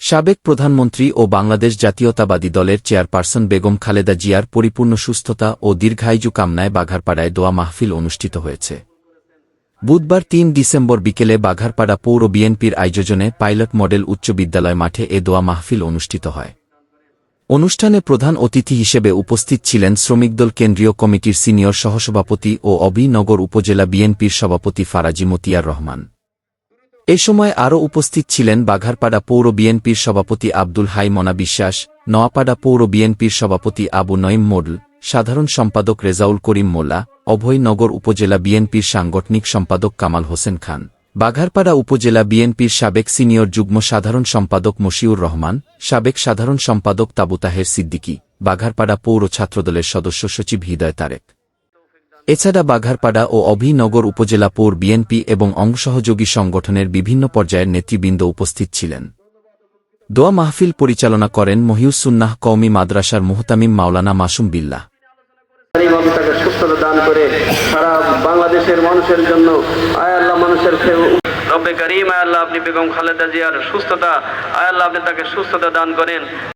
সাবেক প্রধানমন্ত্রী ও বাংলাদেশ জাতীয়তাবাদী দলের চেয়ারপারসন বেগম খালেদা জিয়ার পরিপূর্ণ সুস্থতা ও দীর্ঘায়ু কামনায় বাঘারপাড়ায় দোয়া মাহফিল অনুষ্ঠিত হয়েছে। বুধবার তিন ডিসেম্বর বিকেলে বাঘারপাড়া পৌর বিএনপির আয়োজনে পাইলট মডেল উচ্চ বিদ্যালয় মাঠে এ দোয়া মাহফিল অনুষ্ঠিত হয়। অনুষ্ঠানে প্রধান অতিথি হিসেবে উপস্থিত ছিলেন শ্রমিকদল কেন্দ্রীয় কমিটির সিনিয়র সহসভাপতি ও অবিনগর উপজেলা বিএনপির সভাপতি ফারাজি মতিয়ার রহমান। এ সময় আরও উপস্থিত ছিলেন বাঘারপাড়া পৌর বিএনপির সভাপতি আব্দুল হাই মনা বিশ্বাস, নোয়াপাড়া পৌর বিএনপির সভাপতি আবু নঈম মোডল, সাধারণ সম্পাদক রেজাউল করিম মোল্লা অভয়নগর উপজেলা বিএনপির সাংগঠনিক সম্পাদক কামাল হোসেন খান। বাঘারপাড়া উপজেলা বিএনপির সাবেক সিনিয়র যুগ্ম সাধারণ সম্পাদক মশিউর রহমান, সাবেক সাধারণ সম্পাদক তাবু তাহের সিদ্দিকী, বাঘারপাড়া পৌর ছাত্রদলের সদস্য সচিব হৃদয় তারেক। এছাড়া বাঘারপাড়া ও অভিনগর উপজেলা পৌর বিএনপি এবং অংসহযোগী সংগঠনের বিভিন্ন পর্যায়ের নেতৃবৃন্দ উপস্থিত ছিলেন। দোয়া মাহফিল পরিচালনা করেন মহিউসুন্নাহ কওমি মাদ্রাসার মুহতামিম মাওলানা মাসুম বিল্লাহ। এইভাবে দান করে সারা বাংলাদেশের মানুষের জন্য আয় মানুষের রব্বে করিম আয় আপনি বেগম খালেদা জিয়ার সুস্থতা আয় আল্লাহ আপনি তাকে সুস্থতা দান করেন।